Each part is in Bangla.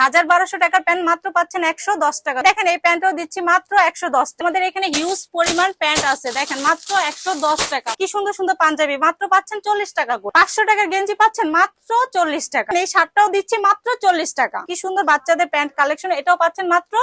হাজার বারোশো টাকার প্যান্ট মাত্র পাচ্ছেন একশো দশ টাকা। দেখেন, এই প্যান্টও দিচ্ছি মাত্র একশো দশ। আমাদের এখানে হিউজ পরিমাণ প্যান্ট আছে। দেখেন, মাত্র একশো দশ টাকা। কি সুন্দর সুন্দর পাঞ্জাবি। মাত্র পাচ্ছেন চল্লিশ টাকা করে। পাঁচশো টাকার গেঞ্জি পাচ্ছেন মাত্র চল্লিশ টাকা। এই শার্টটাও দিচ্ছি মাত্র চল্লিশ টাকা। কি সুন্দর বাচ্চাদের প্যান্ট কালেকশন। এটাও পাচ্ছেন মাত্র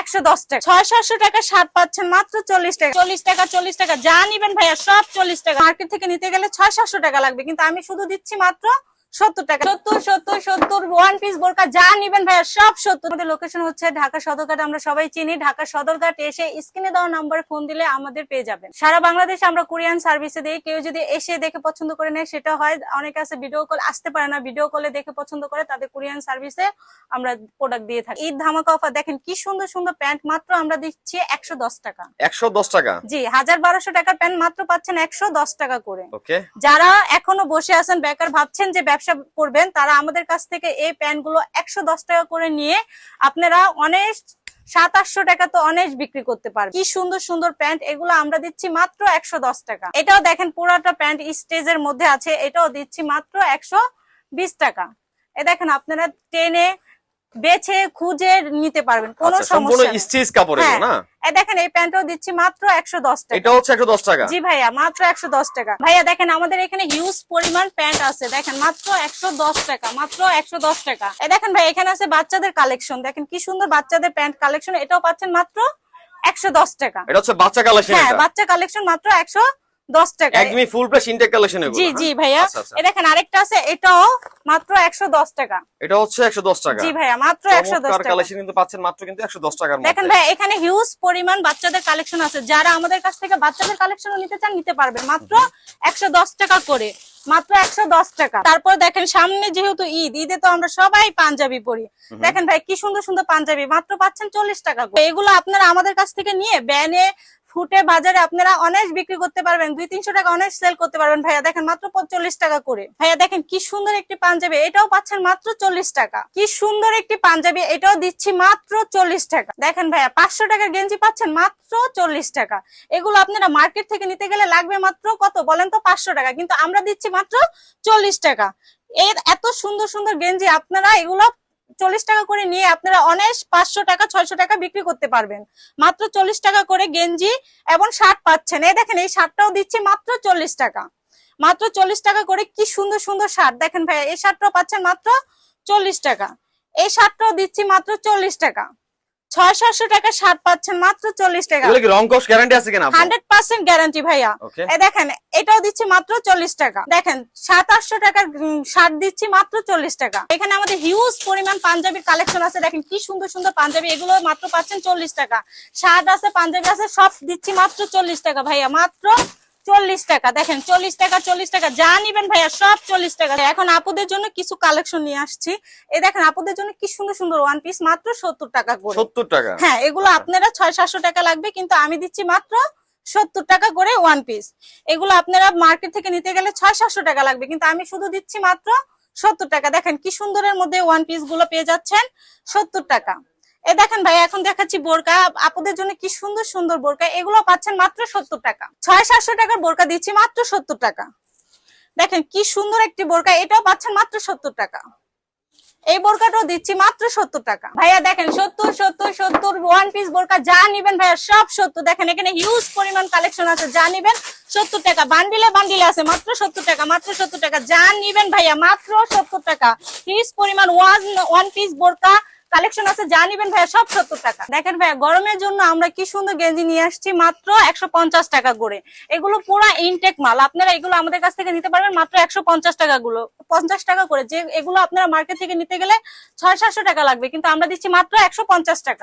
একশো দশ টাকা। ছয় সাতশো টাকা শার্ট পাচ্ছেন মাত্র চল্লিশ টাকা। চল্লিশ টাকা চল্লিশ টাকা। যা নিবেন ভাইয়া, সব চল্লিশ টাকা। মার্কেট থেকে নিতে গেলে ছয় সাতশো টাকা লাগবে। কিন্তু আমি শুধু দিচ্ছি মাত্র সত্তর টাকা। সত্তর সত্তর সত্তর ওয়ান পিস বোরকা যা নিবেন ভাইয়া সব সত্তর। আমাদের লোকেশন হচ্ছে ঢাকা সদরঘাট আমরা সবাই চিনি। ঢাকা সদরঘাট এসে স্ক্রিনে দেওয়া নম্বরে ফোন দিলে আমাদের পেয়ে যাবেন। সারা বাংলাদেশে আমরা কোরিয়ান সার্ভিসে দিই। কেউ যদি এসে দেখে পছন্দ করে নেয় সেটা হয়। অনেকে আছে ভিডিও কল আসতে পারে না ভিডিও কলে দেখে পছন্দ করে তাদের কোরিয়ান সার্ভিসে আমরা প্রোডাক্ট দিয়ে থাকি। ঈদ ধামাকা অফার দেখেন কি সুন্দর সুন্দর প্যান্ট মাত্র আমরা দিচ্ছি একশো দশ টাকা। একশো দশ টাকা? জি হাজার বারোশো টাকার প্যান্ট মাত্র পাচ্ছেন একশো দশ টাকা করে। যারা এখনও বসে আছেন বেকার ভাবছেন যে ব্যবসা করবেন তারা আমাদের কাছ থেকে এই প্যান্টগুলো একশো দশ টাকা করে নিয়ে আপনারা অনেক সাত আটশো টাকা তো অনেক বিক্রি করতে পারবেন কি সুন্দর সুন্দর প্যান্ট এগুলো আমরা দিচ্ছি মাত্র একশো দশ টাকা এটাও দেখেন পুরাটা প্যান্ট স্টেজের মধ্যে আছে এটাও দিচ্ছি মাত্র একশো বিশ টাকা এ দেখেন আপনারা টেনে বেছে খুঁজে নিতে পারবেন কোনো আচ্ছা সমস্যা। স্টিচ কাপড় হ্যাঁ। না দেখেন এই প্যান্টও দিচ্ছি মাত্র একশো দশ টাকা। এটা হচ্ছে একশো দশ টাকা? জি ভাইয়া মাত্র একশো দশ টাকা। ভাইয়া দেখেন আমাদের এখানে হিউজ পরিমাণ প্যান্ট আছে। দেখেন মাত্র একশো দশ টাকা মাত্র একশো দশ টাকা। এ দেখেন ভাই এখানে আছে বাচ্চাদের কালেকশন দেখেন কি সুন্দর বাচ্চাদের প্যান্ট কালেকশন এটাও পাচ্ছেন মাত্র একশো দশ টাকা। এটা হচ্ছে বাচ্চা কালেকশন হ্যাঁ বাচ্চা কালেকশন মাত্র একশো দশ টাকা একদমই ফুল প্লেস ইনটেক কালেকশন এগুলো জি হ্যাঁ? জি ভাইয়া। আচ্ছা, আচ্ছা। দেখেন আরেকটা আছে এটাও মাত্র একশো দশ টাকা। এটা হচ্ছে টাকা। জি ভাইয়া মাত্র টাকা। কালেকশন কিন্তু পাচ্ছেন মাত্র কিন্তু দেখেন ভাই এখানে হিউজ পরিমাণ বাচ্চাদের কালেকশন আছে। যারা আমাদের কাছ থেকে বাচ্চাদের কালেকশন নিতে চান নিতে পারবেন। মাত্র টাকা করে। মাত্র একশো দশ টাকা। তারপর দেখেন সামনে যেহেতু ঈদ ঈদে তো আমরা সবাই পাঞ্জাবি পরি। দেখেন ভাই কি সুন্দর সুন্দর পাঞ্জাবি। মাত্র পাচ্ছেন চল্লিশ টাকা। এগুলো আপনারা আমাদের কাছ থেকে নিয়ে ব্যানে ফুটে বাজারে আপনারা অনেক বিক্রি করতে পারবেন। দুই তিনশো টাকা অনেক সেল করতে পারবেন। ভাইয়া, দেখেন মাত্র চল্লিশ টাকা করে। ভাইয়া, দেখেন কি সুন্দর একটি পাঞ্জাবি। এটাও পাচ্ছেন মাত্র চল্লিশ টাকা। কি সুন্দর একটি পাঞ্জাবি। এটাও দিচ্ছি মাত্র চল্লিশ টাকা। দেখেন ভাইয়া, পাঁচশো টাকার গেঞ্জি পাচ্ছেন মাত্র চল্লিশ টাকা। এগুলো আপনারা মার্কেট থেকে নিতে গেলে লাগবে মাত্র কত? বলেন তো পাঁচশো টাকা। কিন্তু আমরা দিচ্ছি মাত্র চল্লিশ টাকা। এর এত সুন্দর সুন্দর গেঞ্জি আপনারা এগুলো চল্লিশ টাকা করে নিয়ে আপনারা অনেক পাঁচশো টাকা, ছয়শো টাকা বিক্রি করতে পারবেন। মাত্র চল্লিশ টাকা করে গেঞ্জি এবং শার্ট পাচ্ছেন। এই দেখেন, এই শার্টটাও দিচ্ছি মাত্র চল্লিশ টাকা। মাত্র চল্লিশ টাকা করে কি সুন্দর সুন্দর শার্ট। দেখেন ভাইয়া এই শার্টটাও পাচ্ছেন মাত্র চল্লিশ টাকা। এই শার্টটাও দিচ্ছি মাত্র চল্লিশ টাকা। ছয় সাতশো টাকা শার্ট পাচ্ছেন মাত্র চল্লিশ টাকা। রং কস গ্যারান্টি আছে কিনা? হান্ড্রেড পার্সেন্ট গ্যারান্টি ভাইয়া। দেখেন এটাও দিচ্ছি মাত্র চল্লিশ টাকা। দেখেন সাত আটশো টাকার শার্ট দিচ্ছি মাত্র চল্লিশ টাকা। এখানে আমাদের হিউজ পরিমাণ পাঞ্জাবির কালেকশন আছে। দেখেন কি সুন্দর সুন্দর পাঞ্জাবি এগুলো মাত্র পাচ্ছেন চল্লিশ টাকা। শার্ট আছে পাঞ্জাবি আছে সব দিচ্ছি মাত্র চল্লিশ টাকা ভাইয়া। মাত্র চল্লিশ টাকা দেখেন চল্লিশ টাকা চল্লিশ টাকা যা নিবেন ভাইয়া সব চল্লিশ টাকা। এখন আপুদের জন্য কিছু কালেকশন নিয়ে আসছি। এই দেখেন আপুদের জন্য কি সুন্দর সুন্দর ওয়ান পিস মাত্র সত্তর টাকা করে। সত্তর টাকা? হ্যাঁ এগুলো আপনারা ছয় সাতশো টাকা লাগবে কিন্তু আমি দিচ্ছি মাত্র সত্তর টাকা করে ওয়ান পিস এগুলো আপনারা মার্কেট থেকে নিতে গেলে ছয় সাতশো টাকা লাগবে কিন্তু আমি শুধু দিচ্ছি মাত্র সত্তর টাকা। দেখেন কি সুন্দরের মধ্যে ওয়ান পিসগুলো পেয়ে যাচ্ছেন সত্তর টাকা। এ দেখেন ভাই, এখন দেখাচ্ছি বোরকা। আপুদের জন্য কি সুন্দর সুন্দর বোরকা। এগুলো পাচ্ছেন মাত্র সত্তর টাকা। ছয় সাতশো টাকার বোরকা দিচ্ছি মাত্র সত্তর টাকা। দেখেন কি সুন্দর একটি বোরকা, এটাও পাচ্ছেন মাত্র সত্তর টাকা। এই বোরকাটাও দিচ্ছি মাত্র সত্তর টাকা। ভাইয়া দেখেন, সত্তর সত্তর সত্তর ওয়ান পিস বোরকা যা নিবেন ভাইয়া সব সত্তর। দেখেন, এখানে হিউজ পরিমাণ কালেকশন আছে, যা নিবেন সত্তর টাকা। বান্ডিলে বান্ডিলে আছে, মাত্র সত্তর টাকা, মাত্র সত্তর টাকা। যা নিবেন ভাইয়া, মাত্র সত্তর টাকা। হিউজ পরিমাণ ওয়ান ওয়ান পিস বোরকা। কালেকশন আছে, যা নিবেন ভাইয়া, সব সত্তর টাকা। দেখেন ভাইয়া, গরমের জন্য আমরা কি সুন্দর গেঞ্জি নিয়ে আসছি, মাত্র একশো পঞ্চাশ টাকা করে। এগুলো পুরো ইনটেক মাল। আপনারা এগুলো আমাদের কাছ থেকে নিতে পারবেন, মাত্র একশো পঞ্চাশ টাকা গুলো। পঞ্চাশ টাকা করে। যে এগুলো আপনারা মার্কেট থেকে নিতে গেলে ছয় সাতশো টাকা লাগবে, কিন্তু আমরা দিচ্ছি মাত্র একশো পঞ্চাশ টাকা।